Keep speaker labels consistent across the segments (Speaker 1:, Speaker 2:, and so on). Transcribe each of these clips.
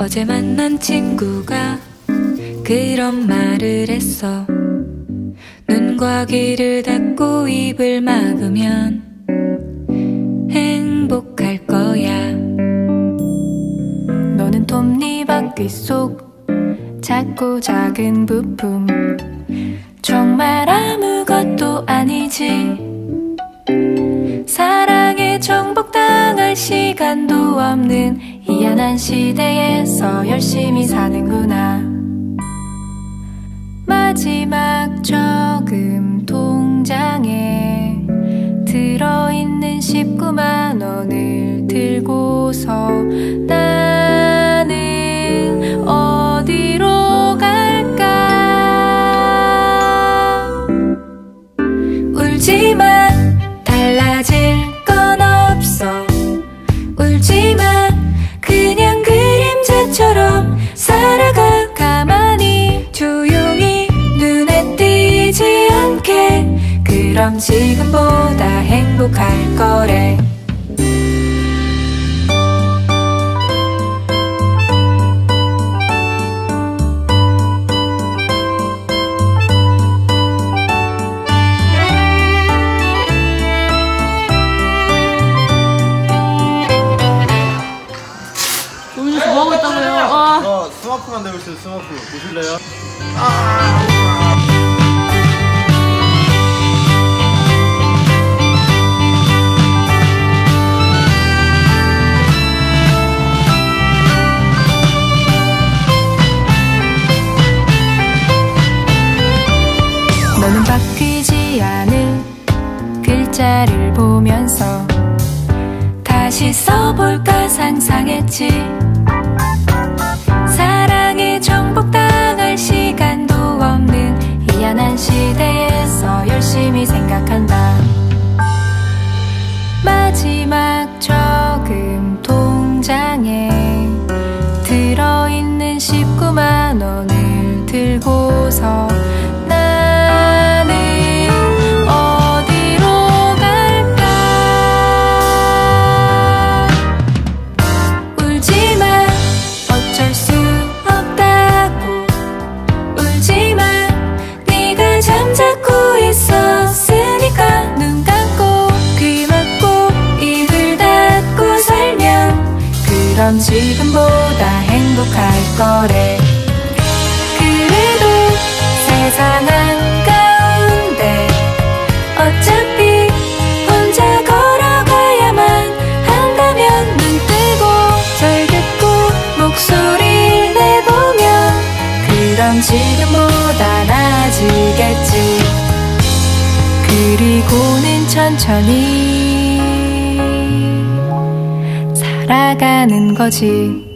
Speaker 1: 어제 만난 친구가 그런 말을 했어. 눈과 귀를 닫고 입을 막으면 행복할 거야. 너는 톱니바퀴 속 작고 작은 부품. 정말 아무것도 아니지. 사랑에 정복당할 시간도 없는 희한한 시대에서 열심히 사는구나. 마지막 저금 통장에 들어있는 19만 원을 들고서 그럼 지금보다 행복할 거래
Speaker 2: 여기서 뭐하고 있다고요? 아.
Speaker 3: 어, 스마프 만들고 있어요, 스마프. 보실래요?
Speaker 1: 너 다시 써볼까 상상했지. 사랑에 정복당할 시간도 없는 희한한 시대에서 열심히 생각한다. 마지막 저금 통장에 들어있는 19만 원을 들고서 지금보다 행복할 거래. 그래도 세상 한가운데 어차피 혼자 걸어가야만 한다면 눈 뜨고 절 듣고 목소리를 내보면 그럼 지금보다 나아지겠지. 그리고는 천천히 살아가는 거지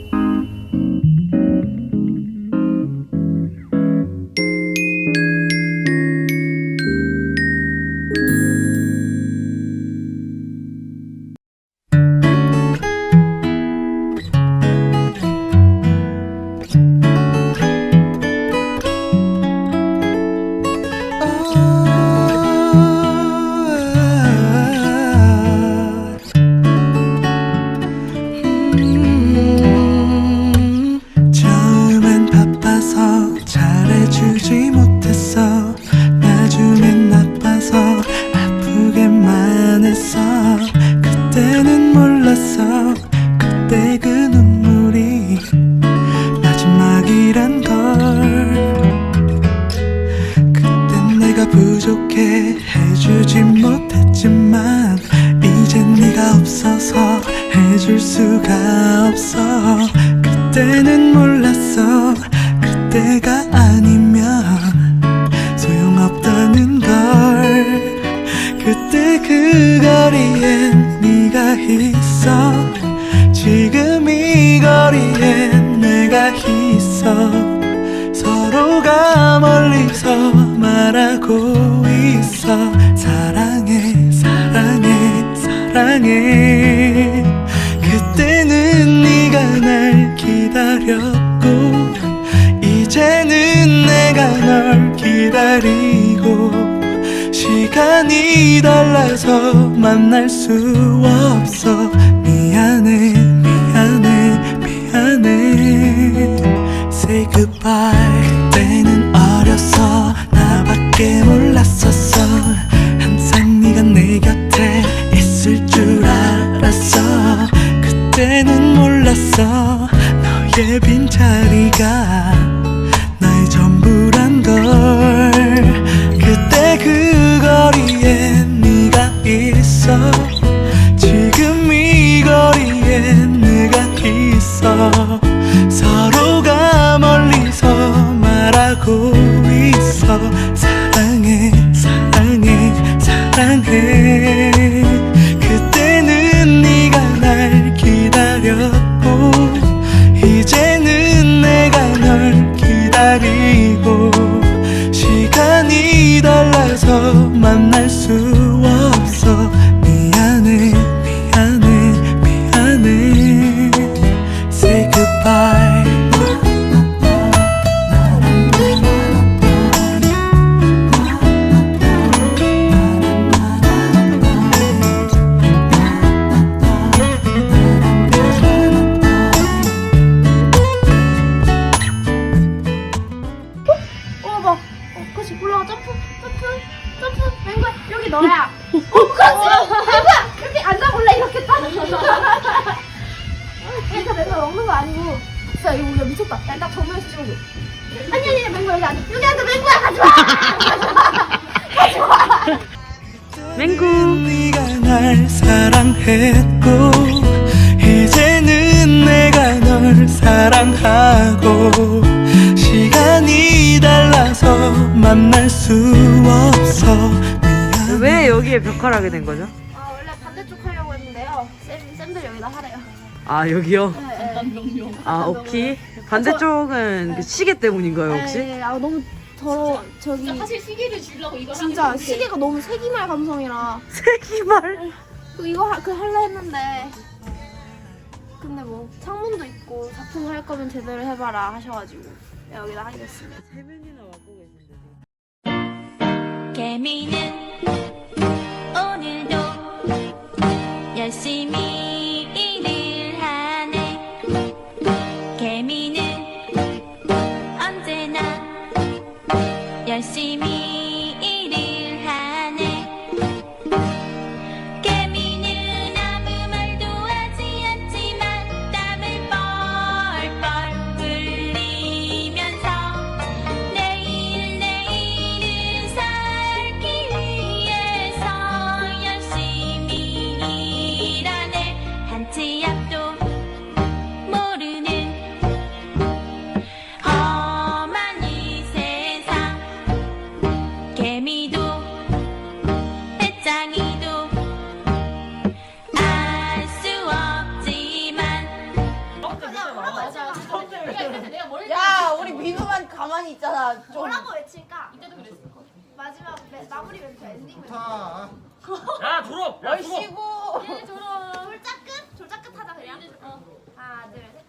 Speaker 4: 그때는 몰랐어. 그때 그 눈물이 마지막이란 걸. 그땐 내가 부족해 해주지 못했지만 이젠 네가 없어서 해줄 수가 없어. 그때는 몰랐어. 그때가 아니면 소용없다는 걸. 그때 그 거리엔 네가 있어. 지금 이 거리엔 내가 있어. 서로가 멀리서 말하고 있어. 사랑해 사랑해 사랑해. 그때는 네가 날 기다렸고 이제는 내가 널 기다리고 시간이 달라서 만날 수 없어. 미안해 미안해 미안해. Say goodbye. 그 거리에 네가 있어. 지금 이 거리에 내가 있어. 서로가 멀리서 말하고 있어. 사랑해 사랑해 사랑해
Speaker 5: 진짜 이거 우리가 미쳤다. 야, 딱 정면에서 찍어줘. 아니, 아니, 맹구야, 여기 앉아. 여기 앉아, 맹구야, 가지 마!
Speaker 2: 맹구.
Speaker 4: 네가 날 사랑했고 이제는 내가 널 사랑하고 시간이 달라서 만날 수 없어
Speaker 2: 왜 여기에 벽화하게 된 거죠?
Speaker 5: 아, 원래 반대쪽 하려고 했는데요. 쌤, 쌤들 여기다 하래요.
Speaker 2: 아 여기요?
Speaker 5: 네,
Speaker 2: 아 오키. 반대쪽은 그 시계 때문인가요 혹시?
Speaker 5: 네, 아, 너무 더러워. 저기. 사실 시계를 주려고 이거 진짜 시계가 너무 세기말 감성이라.
Speaker 2: 세기말.
Speaker 5: 그 이거 하, 그 할라 했는데 근데 뭐 창문도 있고 작품 할 거면 제대로 해봐라 하셔가지고 여기다 하겠습니다.
Speaker 2: 세면이나 맡고 계신데.
Speaker 6: 개미는 오늘도 열심히
Speaker 7: 있잖아 좀
Speaker 5: 뭐라고 외칠까? 이때도 그랬을 마지막 매- 마무리 멘트 엔딩 멘트.
Speaker 3: 좋다.
Speaker 8: 야 졸업! 야 졸업!
Speaker 7: 얘 졸업. 졸작 끝? 졸작 끝 하자 그냥. 어. 하나 둘 셋.